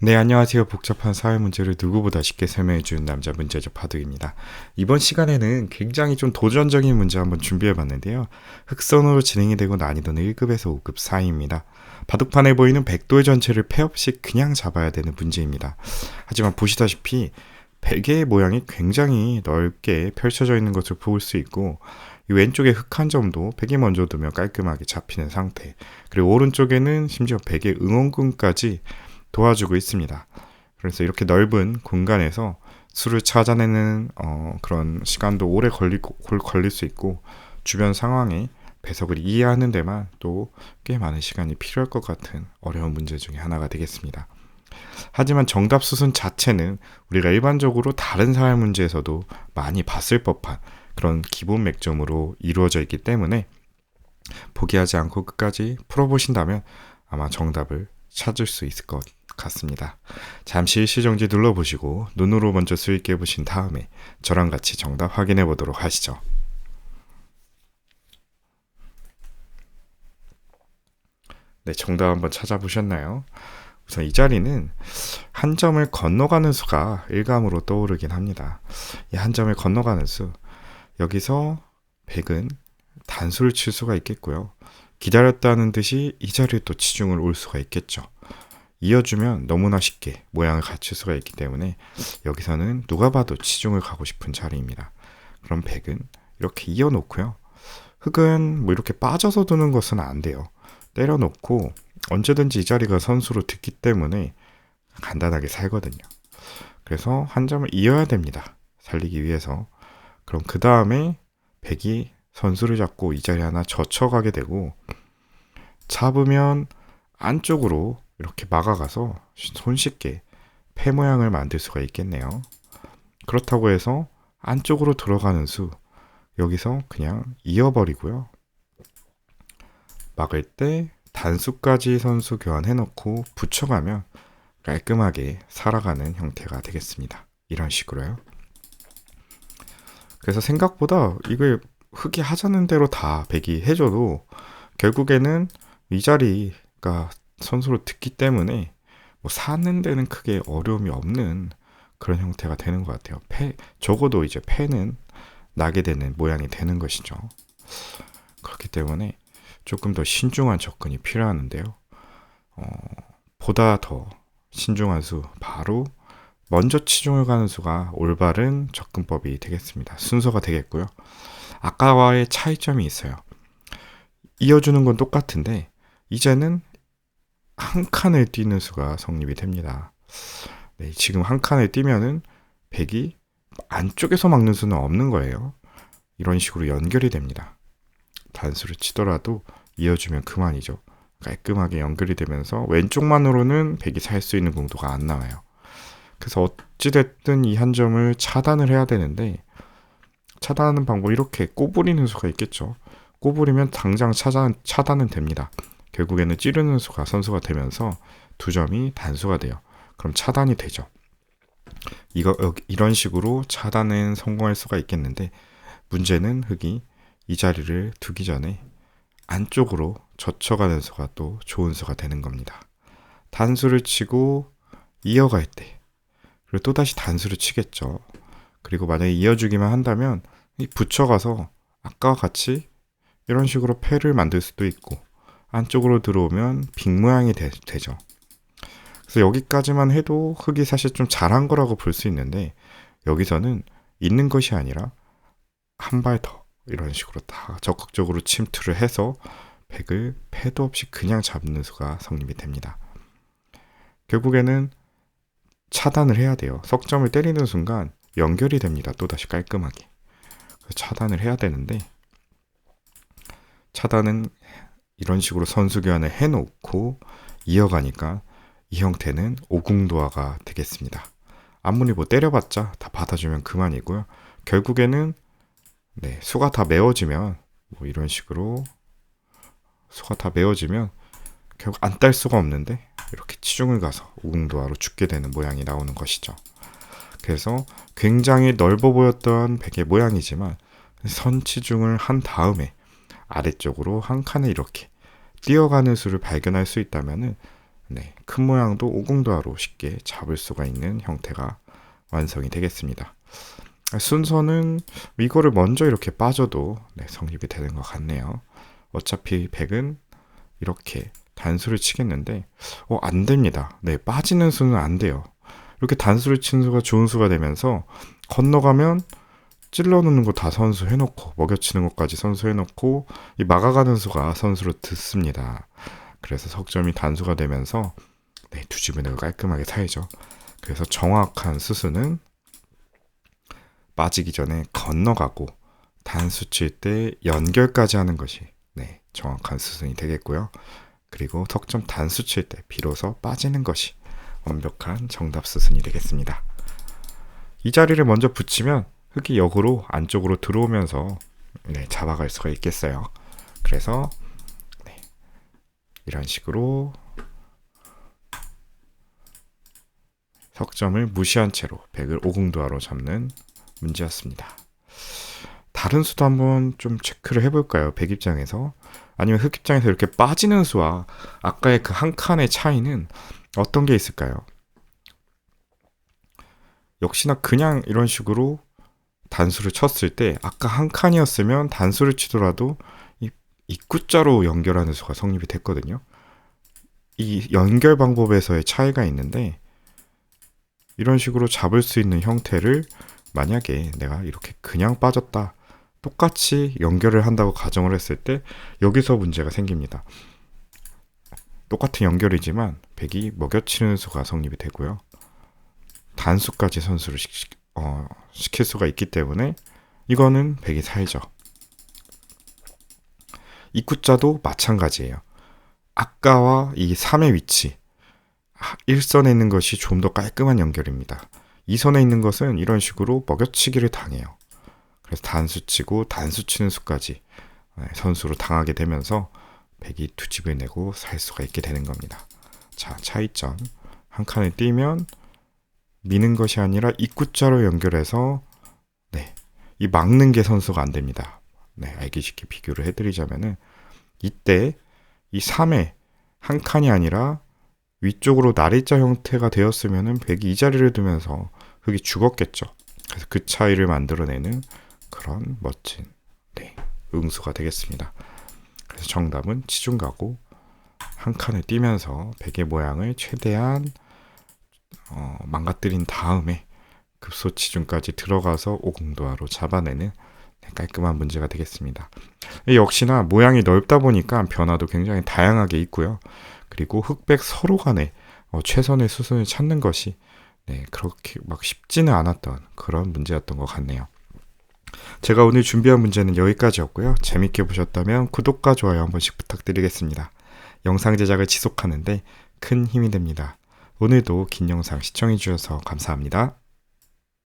네, 안녕하세요. 복잡한 사회 문제를 누구보다 쉽게 설명해 주는 남자 문제적 바둑입니다. 이번 시간에는 굉장히 좀 도전적인 문제 한번 준비해 봤는데요. 흑선으로 진행이 되고 난이도는 1급에서 5급 사이입니다. 바둑판에 보이는 백도의 전체를 패 없이 그냥 잡아야 되는 문제입니다. 하지만 보시다시피 베개의 모양이 굉장히 넓게 펼쳐져 있는 것을 볼 수 있고 이 왼쪽에 흑 한 점도 베개 먼저 두면 깔끔하게 잡히는 상태 그리고 오른쪽에는 심지어 베개 응원군까지 도와주고 있습니다. 그래서 이렇게 넓은 공간에서 술을 찾아내는 어, 그런 시간도 오래 걸릴, 걸릴 수 있고 주변 상황에 배석을 이해하는 데만 또 꽤 많은 시간이 필요할 것 같은 어려운 문제 중에 하나가 되겠습니다. 하지만 정답 수순 자체는 우리가 일반적으로 다른 사회 문제에서도 많이 봤을 법한 그런 기본 맥점으로 이루어져 있기 때문에 포기하지 않고 끝까지 풀어보신다면 아마 정답을 찾을 수 있을 것 같습니다. 잠시 시정지 눌러보시고 눈으로 먼저 수익해 보신 다음에 저랑 같이 정답 확인해 보도록 하시죠. 네, 정답 한번 찾아보셨나요? 우선 이 자리는 한 점을 건너가는 수가 일감으로 떠오르긴 합니다. 이 한 점을 건너가는 수. 여기서 100은 단수를 칠 수가 있겠고요. 기다렸다는 듯이 이 자리에 또 치중을 올 수가 있겠죠. 이어주면 너무나 쉽게 모양을 갖출 수가 있기 때문에 여기서는 누가 봐도 치중을 가고 싶은 자리입니다. 그럼 백은 이렇게 이어놓고요. 흙은 뭐 이렇게 빠져서 두는 것은 안 돼요. 때려놓고 언제든지 이 자리가 선수로 듣기 때문에 간단하게 살거든요. 그래서 한 점을 이어야 됩니다. 살리기 위해서. 그럼 그 다음에 백이 선수를 잡고 이 자리 하나 젖혀가게 되고 잡으면 안쪽으로 이렇게 막아가서 손쉽게 폐 모양을 만들 수가 있겠네요. 그렇다고 해서 안쪽으로 들어가는 수 여기서 그냥 이어버리고요. 막을 때 단수까지 선수 교환해 놓고 붙여가면 깔끔하게 살아가는 형태가 되겠습니다. 이런 식으로요. 그래서 생각보다 이걸 흙이 하자는 대로 다 배기 해줘도 결국에는 이 자리가 선수로 듣기 때문에 뭐 사는 데는 크게 어려움이 없는 그런 형태가 되는 것 같아요. 패, 적어도 이제 패는 나게 되는 모양이 되는 것이죠. 그렇기 때문에 조금 더 신중한 접근이 필요하는데요. 어, 보다 더 신중한 수, 바로 먼저 치중을 가는 수가 올바른 접근법이 되겠습니다. 순서가 되겠고요. 아까와의 차이점이 있어요. 이어주는 건 똑같은데, 이제는 한 칸을 뛰는 수가 성립이 됩니다. 네, 지금 한 칸을 뛰면은 백이 안쪽에서 막는 수는 없는 거예요. 이런 식으로 연결이 됩니다. 단수를 치더라도 이어주면 그만이죠. 깔끔하게 연결이 되면서 왼쪽만으로는 백이 살 수 있는 공도가 안 나와요. 그래서 어찌됐든 이 한 점을 차단을 해야 되는데 차단하는 방법 이렇게 꼬부리는 수가 있겠죠. 꼬부리면 당장 차단, 차단은 됩니다. 결국에는 찌르는 수가 선수가 되면서 두 점이 단수가 돼요. 그럼 차단이 되죠. 이거 이런 식으로 차단은 성공할 수가 있겠는데 문제는 흙이 이 자리를 두기 전에 안쪽으로 젖혀가는 수가 또 좋은 수가 되는 겁니다. 단수를 치고 이어갈 때 그리고 또다시 단수를 치겠죠. 그리고 만약에 이어주기만 한다면 붙여가서 아까와 같이 이런 식으로 패를 만들 수도 있고 안쪽으로 들어오면 빅 모양이 되, 죠 그래서 여기까지만 해도 흙이 사실 좀 잘한 거라고 볼 수 있는데 여기서는 있는 것이 아니라 한 발 더 이런 식으로 다 적극적으로 침투를 해서 백을 패도 없이 그냥 잡는 수가 성립이 됩니다. 결국에는 차단을 해야 돼요. 석점을 때리는 순간 연결이 됩니다. 또다시 깔끔하게. 차단을 해야 되는데 차단은 이런 식으로 선수 교환을 해놓고 이어가니까 이 형태는 오궁도화가 되겠습니다. 아무리 뭐 때려봤자 다 받아주면 그만이고요. 결국에는 네, 수가 다 메워지면 뭐 이런 식으로 수가 다 메워지면 결국 안 딸 수가 없는데 이렇게 치중을 가서 오궁도화로 죽게 되는 모양이 나오는 것이죠. 그래서 굉장히 넓어 보였던 베개 모양이지만 선치중을 한 다음에 아래쪽으로 한 칸을 이렇게 뛰어가는 수를 발견할 수 있다면은 네, 큰 모양도 오공도화로 쉽게 잡을 수가 있는 형태가 완성이 되겠습니다. 순서는 이거를 먼저 이렇게 빠져도 네, 성립이 되는 것 같네요. 어차피 100은 이렇게 단수를 치겠는데 어, 안 됩니다. 네, 빠지는 수는 안 돼요. 이렇게 단수를 치는 수가 좋은 수가 되면서 건너가면 찔러 놓는 거 다 선수 해놓고 먹여치는 것까지 선수 해놓고 이 막아가는 수가 선수로 듣습니다. 그래서 석점이 단수가 되면서 네, 두 내고 깔끔하게 사이죠. 그래서 정확한 수수는 빠지기 전에 건너가고 단수 칠 때 연결까지 하는 것이 네, 정확한 수순이 되겠고요. 그리고 석점 단수 칠 때 비로소 빠지는 것이 완벽한 정답 수순이 되겠습니다. 이 자리를 먼저 붙이면 흙이 역으로 안쪽으로 들어오면서 네, 잡아갈 수가 있겠어요. 그래서 네, 이런 식으로 석점을 무시한 채로 100을 오공도하로 잡는 문제였습니다. 다른 수도 한번 좀 체크를 해볼까요? 100 입장에서 아니면 흙 입장에서 이렇게 빠지는 수와 아까의 그 한 칸의 차이는 어떤 게 있을까요? 역시나 그냥 이런 식으로 단수를 쳤을 때 아까 한 칸이었으면 단수를 치더라도 이 입구자로 연결하는 수가 성립이 됐거든요. 이 연결 방법에서의 차이가 있는데 이런 식으로 잡을 수 있는 형태를 만약에 내가 이렇게 그냥 빠졌다 똑같이 연결을 한다고 가정을 했을 때 여기서 문제가 생깁니다. 똑같은 연결이지만 백이 먹여치는 수가 성립이 되고요. 단수까지 선수를 시, 어, 시킬 수가 있기 때문에 이거는 백이 살죠. 입구자도 마찬가지예요. 아까와 이 3의 위치 1선에 있는 것이 좀 더 깔끔한 연결입니다. 2선에 있는 것은 이런 식으로 먹여치기를 당해요. 그래서 단수 치고 단수 치는 수까지 네, 선수로 당하게 되면서 백이 두 집을 내고 살 수가 있게 되는 겁니다. 자, 차이점. 한 칸을 띄면 미는 것이 아니라 입구자로 연결해서 네. 이 막는 게 선수가 안 됩니다. 네, 알기 쉽게 비교를 해드리자면은 이때 이 3에 한 칸이 아니라 위쪽으로 나리자 형태가 되었으면은 백이 이 자리를 두면서 흙이 죽었겠죠. 그래서 그 차이를 만들어내는 그런 멋진 네, 응수가 되겠습니다. 그래서 정답은 치중가고 한 칸을 띄면서 베개 모양을 최대한 어, 망가뜨린 다음에 급소 치중까지 들어가서 오공도화로 잡아내는 네, 깔끔한 문제가 되겠습니다. 역시나 모양이 넓다 보니까 변화도 굉장히 다양하게 있고요. 그리고 흑백 서로 간에 어, 최선의 수순을 찾는 것이 네, 그렇게 막 쉽지는 않았던 그런 문제였던 것 같네요. 제가 오늘 준비한 문제는 여기까지였고요. 재밌게 보셨다면 구독과 좋아요 한 번씩 부탁드리겠습니다. 영상 제작을 지속하는데 큰 힘이 됩니다. 오늘도 긴 영상 시청해주셔서 감사합니다.